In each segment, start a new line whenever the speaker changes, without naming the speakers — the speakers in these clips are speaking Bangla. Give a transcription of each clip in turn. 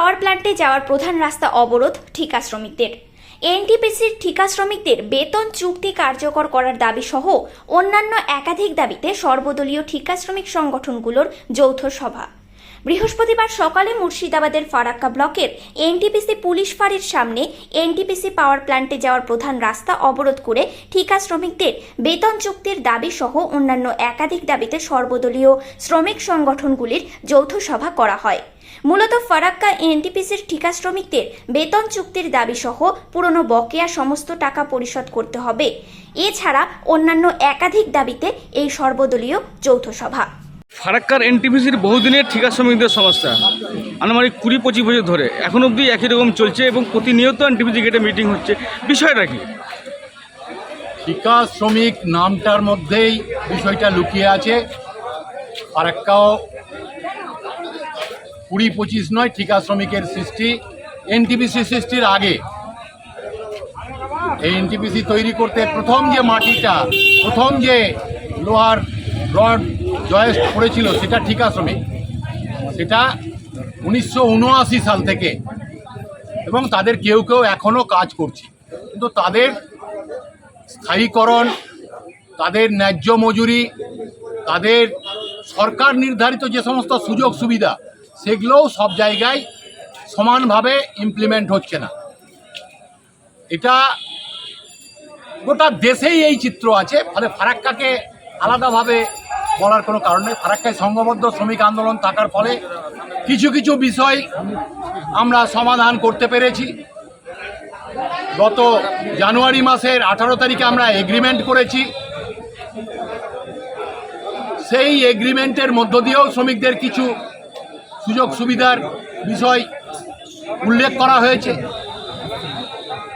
পাওয়ার প্ল্যান্টে যাওয়ার প্রধান রাস্তা অবরোধ ঠিকা শ্রমিকদের এনটিপিসির ঠিকা শ্রমিকদের বেতন চুক্তি কার্যকর করার দাবি সহ অন্যান্য একাধিক দাবিতে সর্বদলীয় ঠিকা শ্রমিক সংগঠনগুলোর যৌথ সভা। বৃহস্পতিবার সকালে মুর্শিদাবাদের ফারাক্কা ব্লকের এনটিপিসি পুলিশ ফাঁড়ির সামনে এনটিপিসি পাওয়ার প্ল্যান্টে যাওয়ার প্রধান রাস্তা অবরোধ করে ঠিকা শ্রমিকদের বেতন চুক্তির দাবি সহ অন্যান্য একাধিক দাবিতে সর্বদলীয় শ্রমিক সংগঠনগুলির যৌথ সভা করা হয়। মূলত ফারাক্কা এনটিপিসির ঠিকা শ্রমিকদের বেতন চুক্তির দাবি সহ পুরনো বকেয়া সমস্ত টাকা পরিশোধ করতে হবে। এছাড়া অন্যান্য একাধিক দাবিতে এই সর্বদলীয় যৌথ সভা।
ফারাক্কার এনটিপিসির বহুদিনের ঠিকা শ্রমিকদের সমস্যা। আনুমানিক কুড়ি পঁচিশ বছর ধরে। এখন অবধি একই রকম চলছে এবং প্রতিনিয়ত এনটিপিসি গেটে মিটিং হচ্ছে। বিষয়টা কি?
ঠিকা শ্রমিক নামটার মধ্যেই বিষয়টা লুকিয়ে আছে। ফারাক্কাও কুড়ি পঁচিশ নয় ঠিকা শ্রমিকের সৃষ্টি, এনটিপিসি সৃষ্টির আগে। এই এনটিপিসি তৈরি করতে প্রথম যে মাটিটা, প্রথম যে লোহার রড জয়েস্ট পড়েছিল, সেটা ঠিকা শ্রমিক। সেটা উনিশশো উনআশি সাল থেকে। এবং তাদের কেউ কেউ এখনও কাজ করছে। কিন্তু তাদের স্থায়ীকরণ, তাদের ন্যায্য মজুরি, তাদের সরকার নির্ধারিত যে সমস্ত সুযোগ সুবিধা সেগুলোও সব জায়গায় সমানভাবে ইমপ্লিমেন্ট হচ্ছে না। এটা গোটা দেশেই এই চিত্র আছে, ফলে ফারাক্কাকে আলাদাভাবে বলার কোনো কারণ নেই। ফারাক্কায় সংঘবদ্ধ শ্রমিক আন্দোলন থাকার ফলে কিছু কিছু বিষয় আমরা সমাধান করতে পেরেছি। গত জানুয়ারি মাসের আঠারো তারিখে আমরা এগ্রিমেন্ট করেছি। সেই এগ্রিমেন্টের মধ্য দিয়েও শ্রমিকদের কিছু সুযোগ সুবিধার বিষয় উল্লেখ করা হয়েছে।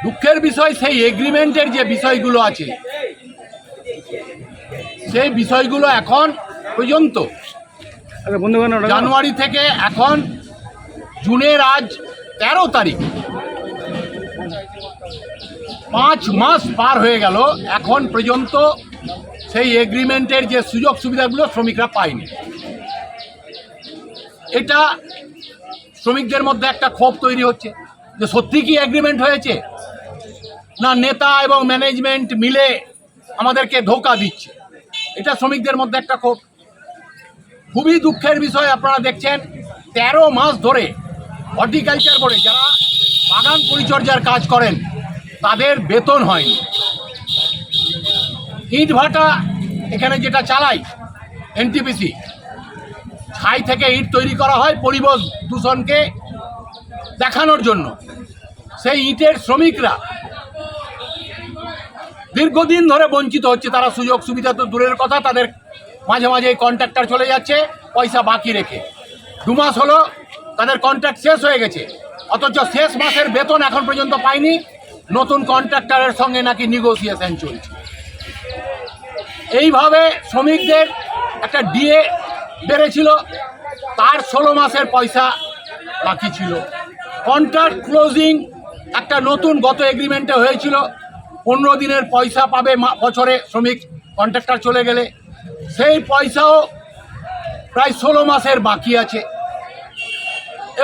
দুঃখের বিষয় সেই এগ্রিমেন্টের যে বিষয়গুলো আছে সেই বিষয়গুলো এখন পর্যন্ত
আচ্ছা
জানুয়ারি থেকে এখন জুনের আজ তেরো তারিখ পাঁচ মাস পার হয়ে গেল এখন পর্যন্ত সেই এগ্রিমেন্টের যে সুযোগ সুবিধাগুলো শ্রমিকরা পায়নি। এটা শ্রমিকদের মধ্যে একটা ক্ষোভ তৈরি হচ্ছে। যে সত্যি কি এগ্রিমেন্ট হয়েছে? না নেতা এবং ম্যানেজমেন্ট মিলে আমাদেরকে ধোকা দিচ্ছে। এটা শ্রমিকদের মধ্যে একটা ক্ষোভ। খুবই দুঃখের বিষয় আপনারা দেখছেন, তেরো মাস ধরে হর্টিকালচার করে যারা বাগান পরিচর্যার কাজ করেন, তাদের বেতন হয়নি। ইট ভাটা এখানে যেটা চালাই এনটিপিসি ছাই থেকে ইট তৈরি করা হয় পরিবেশ দূষণকে দেখানোর জন্য। সেই ইটের শ্রমিকরা দীর্ঘদিন ধরে বঞ্চিত হচ্ছে, তারা সুযোগ সুবিধা তো দূরের কথা, তাদের মাঝে মাঝে কন্ট্রাক্টর চলে যাচ্ছে, পয়সা বাকি রেখে। দু মাস হলো তাদের কন্ট্রাক্ট শেষ হয়ে গেছে, অথচ শেষ মাসের বেতন এখন পর্যন্ত পায়নি, নতুন কন্ট্রাক্টরের সঙ্গে নাকি নিগোসিয়েশন চলছে। এইভাবে শ্রমিকদের একটা ডিএ বেড়েছিল, তার ষোলো মাসের পয়সা বাকি ছিল। কন্ট্রাক্ট ক্লোজিং একটা নতুন গত এগ্রিমেন্টে হয়েছিল। পনেরো দিনের পয়সা পাবে বছরে শ্রমিক কন্ট্রাক্টর চলে গেলে। সেই পয়সাও প্রায় ষোলো মাসের বাকি আছে।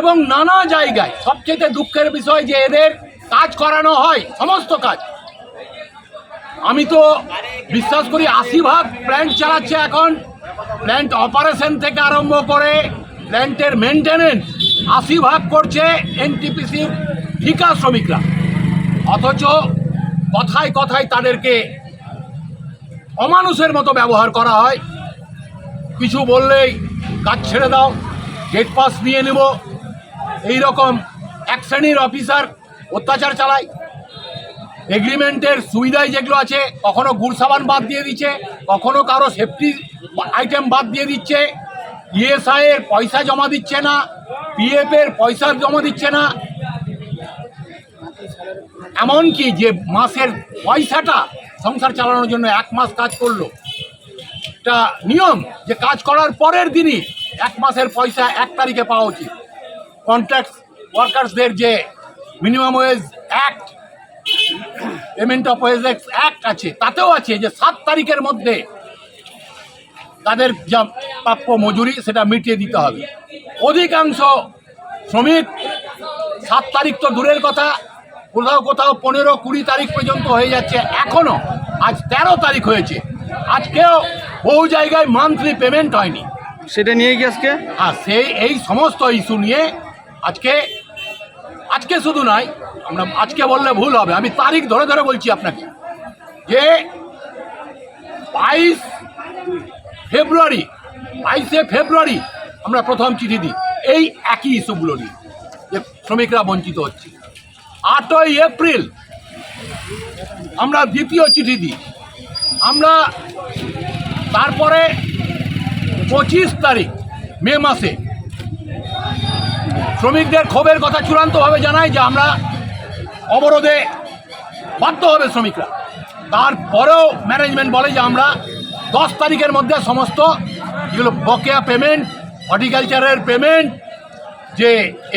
এবং নানা জায়গায় সবচেয়ে দুঃখের বিষয় যে এদের কাজ করানো হয়, সমস্ত কাজ। আমি তো বিশ্বাস করি আশি ভাগ প্ল্যান্ট চালাচ্ছে এখন। প্ল্যান্ট অপারেশন থেকে আরম্ভ করে প্ল্যান্টের মেনটেনেন্স আশি ভাগ করছে এনটিপিসির ঠিকা শ্রমিকরা। অথচ কথায় কথায় তাদেরকে অমানুষের মতো ব্যবহার করা হয়। কিছু বললেই কাজ ছেড়ে দাও গেট পাস নিয়ে নেব। এই রকম এক শ্রেণির অফিসার অত্যাচার চালায়। এগ্রিমেন্টের সুবিধায় যেগুলো আছে, কখনো গুড় সাবান বাদ দিয়ে দিচ্ছে, কখনো কারও সেফটি আইটেম বাদ দিয়ে দিচ্ছে, ইএসআই এর পয়সা জমা দিচ্ছে না, পিএফ এর পয়সা জমা দিচ্ছে না। এমনকি যে মাসের পয়সাটা সংসার চালানোর জন্য এক মাস কাজ করল, একটা নিয়ম যে কাজ করার পরের দিনই এক মাসের পয়সা এক তারিখে পাওয়া উচিত। কন্ট্রাক্ট ওয়ার্কার্সদের যে minimum wage act payment of wage act আছে তাতেও আছে যে সাত তারিখের মধ্যে তাদের যা প্রাপ্য মজুরি সেটা মিটিয়ে দিতে হবে। অধিকাংশ শ্রমিক সাত তারিখ তো দূরের কথা কোথাও কোথাও পনেরো কুড়ি তারিখ পর্যন্ত হয়ে যাচ্ছে এখনও আজ তেরো তারিখ হয়েছে। আজকেও বহু জায়গায় মান্থলি পেমেন্ট হয়নি।
সেটা নিয়ে কি আজকে?
আর সেই এই সমস্ত ইস্যু নিয়ে আজকে আজকে শুধু নয় আমরা আজকে বললে ভুল হবে, আমি তারিখ ধরে ধরে বলছি আপনাকে। যে বাইশ ফেব্রুয়ারি, বাইশে ফেব্রুয়ারি আমরা প্রথম চিঠি দিই, এই একই ইস্যুগুলো নিয়ে, যে শ্রমিকরা বঞ্চিত হচ্ছে। আটই এপ্রিল আমরা দ্বিতীয় চিঠি দিই, আমরা তারপরে পঁচিশ তারিখ, মে মাসে, শ্রমিকদের ক্ষোভের কথা চূড়ান্তভাবে জানাই যে আমরা অবরোধে বাধ্য হবে শ্রমিকরা। তারপরেও ম্যানেজমেন্ট বলে যে আমরা দশ তারিখের মধ্যে সমস্ত যেগুলো বকেয়া পেমেন্ট হর্টিকালচারের পেমেন্ট যে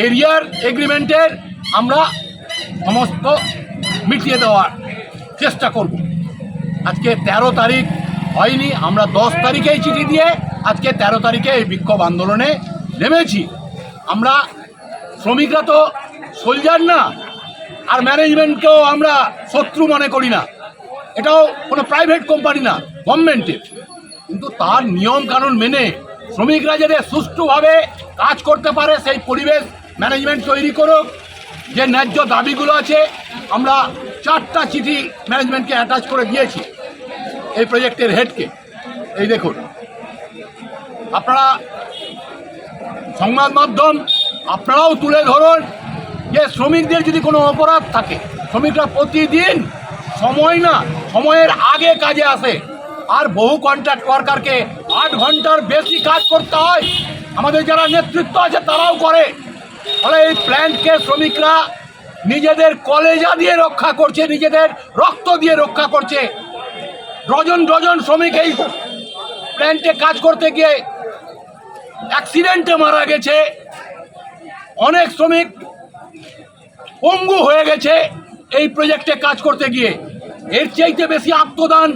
এরিয়ার এগ্রিমেন্টের আমরা সমস্ত মিটিয়ে দেওয়ার চেষ্টা করব। আজকে তেরো তারিখ হয়নি, আমরা দশ তারিখেই চিঠি দিয়ে আজকে তেরো তারিখে এই বিক্ষোভ আন্দোলনে নেমেছি। আমরা শ্রমিকরা তো সোলজার না আর ম্যানেজমেন্টকেও আমরা শত্রু মনে করি না। এটাও কোনো প্রাইভেট কোম্পানি না গভর্নমেন্টের কিন্তু তার নিয়ম কানুন মেনে শ্রমিকরা যাতে সুষ্ঠুভাবে কাজ করতে পারে, সেই পরিবেশ ম্যানেজমেন্ট তৈরি করুক। যে ন্যায্য দাবিগুলো আছে, আমরা চারটা চিঠি ম্যানেজমেন্টকে অ্যাটাচ করে দিয়েছি এই প্রজেক্টের হেডকে এই দেখুন, আপনারা সংবাদ মাধ্যম, আপনারাও তুলে ধরুন। যে শ্রমিকদের যদি কোনো অপরাধ থাকে, শ্রমিকরা প্রতিদিন সময় না, সময়ের আগে কাজে আসে। আর বহু কন্ট্রাক্ট ওয়ার্কারকে আট ঘণ্টার বেশি কাজ করতে হয়। আমাদের যারা নেতৃত্ব আছে, তারাও করে। ফলে এই প্ল্যান্টকে শ্রমিকরা নিজেদের কলেজা দিয়ে রক্ষা করছে, নিজেদের রক্ত দিয়ে রক্ষা করছে। ডজন ডজন শ্রমিক এই প্ল্যান্টে কাজ করতে গিয়ে অ্যাক্সিডেন্টে মারা গেছে। অনেক শ্রমিক পঙ্গু হয়ে গেছে এই প্রজেক্টে কাজ করতে গিয়ে। এর চাইতে বেশি আত্মদান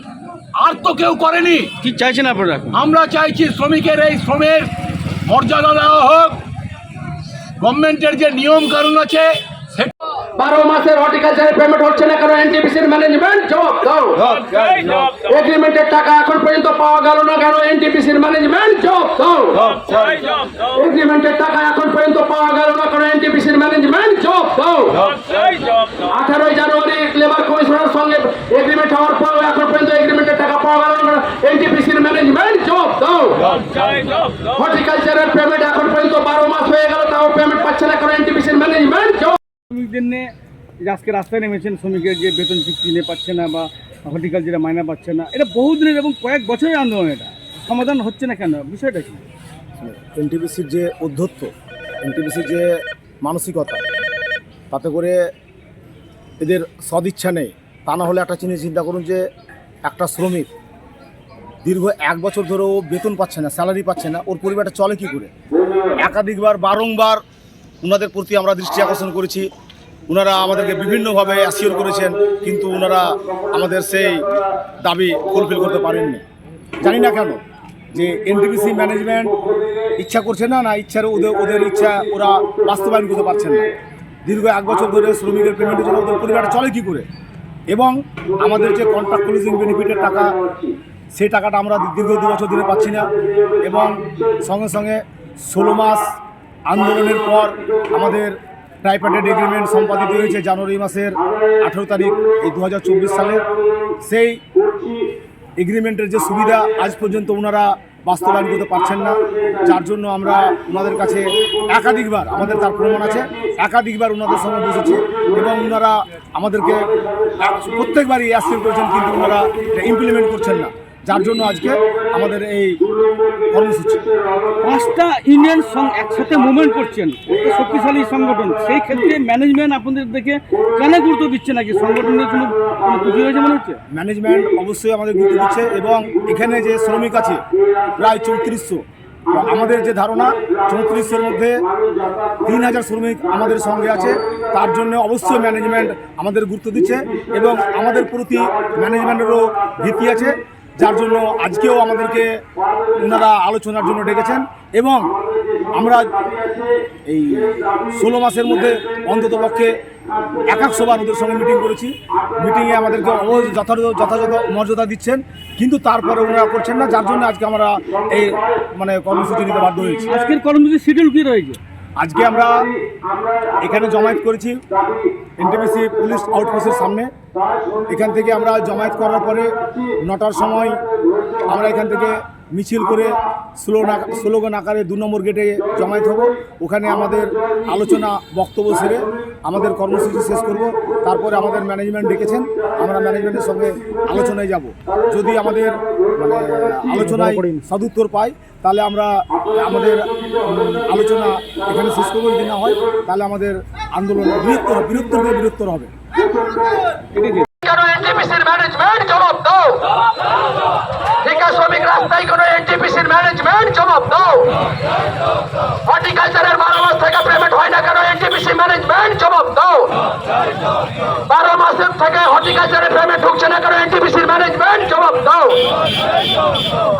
আর তো কেউ করেনি।
কি চাইছেন আপনারা
আমরা চাইছি শ্রমিকের এই শ্রমের মর্যাদা দেওয়া হোক। গভর্নমেন্টের যে নিয়ম কানুন আছে
বারো মাসের হর্টিকালচারের পেমেন্ট হচ্ছে না কারণ এনটিপিসির ম্যানেজমেন্ট জবাব দাও এগ্রিমেন্টের টাকা এখন পর্যন্ত পাওয়া গেল না কেন এনটিপিসির ম্যানেজমেন্ট জবাব দাও এগ্রিমেন্টের টাকা এখন পর্যন্ত পাওয়া গেল না কারণ এনটিপিসির ম্যানেজমেন্ট জবাব দাও আঠারোই জানুয়ারি লেবার কমিশনের সঙ্গে এগ্রিমেন্ট হওয়ার পর এখন পর্যন্ত এগ্রিমেন্টের টাকা পাওয়া গেল না এনটিপিসির ম্যানেজমেন্ট জবাব দাও হর্টিকালচারের পেমেন্ট এখন পর্যন্ত বারো মাস হয়ে গেল তাও পেমেন্ট পাচ্ছে না কারণ এনটিপিসির ম্যানেজমেন্ট
শ্রমিকদের নিয়ে আজকে রাস্তায় নেমেছেন শ্রমিকের যে বেতন চুক্তি নিয়ে পাচ্ছে না বা হর্টিকালচারে মাইনা পাচ্ছে না, এটা বহুদিনের এবং কয়েক বছরের আন্দোলন এটা। সমাধান হচ্ছে না কেন? বিষয়টা কি?
এনটিপিসির যে অধ্যত্ব এনটিপিসির যে মানসিকতা, তাতে করে এদের সদিচ্ছা নেই। তা না হলে একটা জিনিস চিন্তা করুন যে, একটা শ্রমিক দীর্ঘ এক বছর ধরে ও বেতন পাচ্ছে না, স্যালারি পাচ্ছে না, ওর পরিবারটা চলে কি করে? একাধিকবার, বারংবার ওনাদের প্রতি আমরা দৃষ্টি আকর্ষণ করেছি। ওনারা আমাদেরকে বিভিন্নভাবে অ্যাসিওর করেছেন, কিন্তু ওনারা আমাদের সেই দাবি ফুলফিল করতে পারেননি। জানি না কেন, যে এনটিপিসি ম্যানেজমেন্ট ইচ্ছা করছে না না ইচ্ছার ওদের ওদের ইচ্ছা ওরা বাস্তবায়ন করতে পারছেন না। দীর্ঘ এক বছর ধরে শ্রমিকের পেমেন্টের জন্য ওদের পরিবারটা চলে কী করে? এবং আমাদের যে কন্ট্রাক্ট ক্লোজিং বেনিফিটের টাকা, সেই টাকাটা আমরা দীর্ঘ দু বছর ধরে পাচ্ছি না। এবং সঙ্গে সঙ্গে ষোলো মাস আন্দোলনের পর আমাদের ট্রাইপার্টেড এগ্রিমেন্ট সম্পাদিত হয়েছে জানুয়ারি মাসের আঠেরো তারিখ, এই দু হাজার চব্বিশ সালের সেই এগ্রিমেন্টের যে সুবিধা, আজ পর্যন্ত ওনারা বাস্তবায়ন করতে পারছেন না। যার জন্য আমরা ওনাদের কাছে একাধিকবার, আমাদের তার প্রমাণ আছে, একাধিকবার ওনাদের সঙ্গে বসেছি এবং ওনারা আমাদেরকে প্রত্যেকবারই অ্যাসিভ করেছেন, কিন্তু ওনারা ইমপ্লিমেন্ট করছেন না। যার জন্য আজকে আমাদের এই কর্মসূচি।
পাঁচটা ইউনিয়ন সং একসাথে মুভমেন্ট করছেন। একটা শক্তিশালী সংগঠন। সেই ক্ষেত্রে ম্যানেজমেন্ট আপনাদের দেখে কেন গুরুত্ব দিচ্ছে নাকি? সংগঠনের জন্য ত্রুটি হয়েছে মনে হচ্ছে?
ম্যানেজমেন্ট অবশ্যই আমাদের গুরুত্ব দিচ্ছে এবং এখানে যে শ্রমিক আছে প্রায় চৌত্রিশশো। আমাদের যে ধারণা চৌত্রিশশোর মধ্যে তিন হাজার শ্রমিক আমাদের সঙ্গে আছে। তার জন্য অবশ্যই ম্যানেজমেন্ট আমাদের গুরুত্ব দিচ্ছে এবং আমাদের প্রতি ম্যানেজমেন্টেরও ভীতি আছে। যার জন্য আজকেও আমাদেরকে ওনারা আলোচনার জন্য ডেকেছেন এবং আমরা এই ষোলো মাসের মধ্যে অন্তত পক্ষে এক এক সবার ওদের সঙ্গে মিটিং করেছি। মিটিংয়ে আমাদেরকে যথাযথ যথাযথ মর্যাদা দিচ্ছেন কিন্তু তারপরে ওনারা করছেন না যার জন্য আজকে আমরা এই মানে কর্মসূচি নিতে বাধ্য হয়েছি।
আজকের কর্মসূচির শিডিউল কি রয়েছে?
আজকে আমরা এখানে জমায়েত করেছি এনটিপিসি পুলিশ আউটপোস্টের সামনে। এখান থেকে আমরা জমায়েত করার পরে নটার সময় আমরা এখান থেকে মিছিল করে স্লোগান স্লোগান আকারে দু নম্বর গেটে জমায়েত হব। ওখানে আমাদের আলোচনা বক্তব্য সেরে আমাদের কর্মসূচি শেষ করব। তারপরে আমাদের ম্যানেজমেন্ট ডেকেছেন। আমরা ম্যানেজমেন্টের সঙ্গে আলোচনায় যাব। যদি আমাদের মানে আলোচনায় সদুত্তর পাই তাহলে আমরা আমাদের আলোচনা এখানে শেষ করব। যদি না হয়, তাহলে আমাদের আন্দোলন বৃহত্তর বৃহত্তর বৃহত্তর হবে।
কেন এনটিপিসির ম্যানেজমেন্ট জবাব দাও? ঠিকা শ্রমিক রাস্তায় কোনো এনটিপিসির ম্যানেজমেন্ট জবাব দাও। হর্টিকালচারের বারো মাস থেকে পেমেন্ট হয় না কেন এনটিপিসি ম্যানেজমেন্ট জবাব দাও। বারো মাসের থেকে হর্টিকালচারের পেমেন্ট ঢুকছে না কেন এনটিপিসির ম্যানেজমেন্ট জবাব দাও।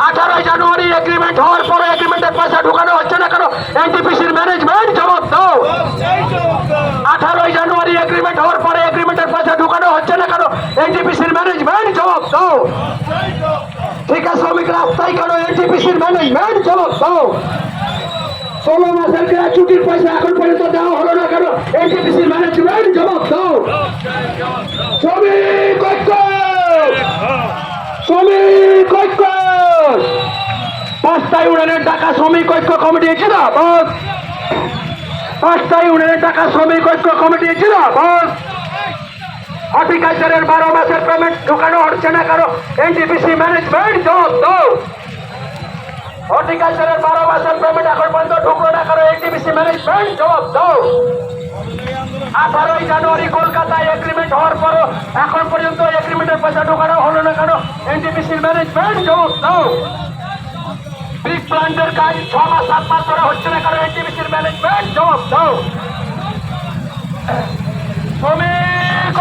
আঠারোই জানুয়ারি এগ্রিমেন্ট হওয়ার পরে এগ্রিমেন্টের পয়সা ঢুকানো হচ্ছে না কেন এনটিপিসির ম্যানেজমেন্ট জবাব দাও আঠারোই জানুয়ারি এগ্রিমেন্ট হওয়ার পরে এগ্রিমেন্টের পয়সা ঢুকানো হচ্ছে না কেন এনটিপিসির ম্যানেজমেন্ট জবাব দাও ঠিকা শ্রমিক রাস্তায় কেন এনটিপিসির ম্যানেজমেন্ট জবাব দাও ষোলো মাসের গ্র্যাচুটির পয়সা এখন পর্যন্ত দেওয়া হলো না কেন? এনটিপিসির ম্যানেজমেন্ট জবাব দাও শ্রমিক ঐক্য! শ্রমিক ঐক্য! পাঁচটায় উড়ানের টাকা শ্রমিক ঐক্য কমিটি, জিন্দাবাদ! পাঁচটায় উড়ানের টাকা শ্রমিক ঐক্য কমিটি, জিন্দাবাদ! হর্টিকালচারের বারো মাসের পেমেন্ট ঢুকানো হচ্ছে না কারও। এনটিপিসি ম্যানেজমেন্ট জবাব দাও হর্টিকালচারের বারো মাসের পেমেন্ট এখন পর্যন্ত ঢুকলো না কারও এনটিপিসি ম্যানেজমেন্ট জবাব দাও আঠারোই জানুয়ারি কলকাতায় এগ্রিমেন্ট হওয়ার পরও এখন পর্যন্ত এগ্রিমেন্টের পয়সা ঢোকানো হলো না কেন এনটিপিসির ম্যানেজমেন্ট জবাব দাও বিগ প্লান্টের কাজ ছ মাস, সাত মাস ধরে হচ্ছে না কারণ এনটিপিসির ম্যানেজমেন্ট জবাব দাও শ্রমিক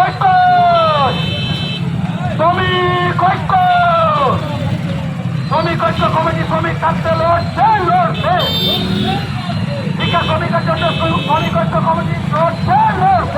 ঐক্য শ্রমিক ঐক্য শ্রমিক ঐক্য কমিটি শ্রমিক থাকতে লড়ছে লড়ছে। ঠিকা শ্রমিকের জন্য শ্রমিক ঐক্য কমিটি লড়ছে লড়ছে।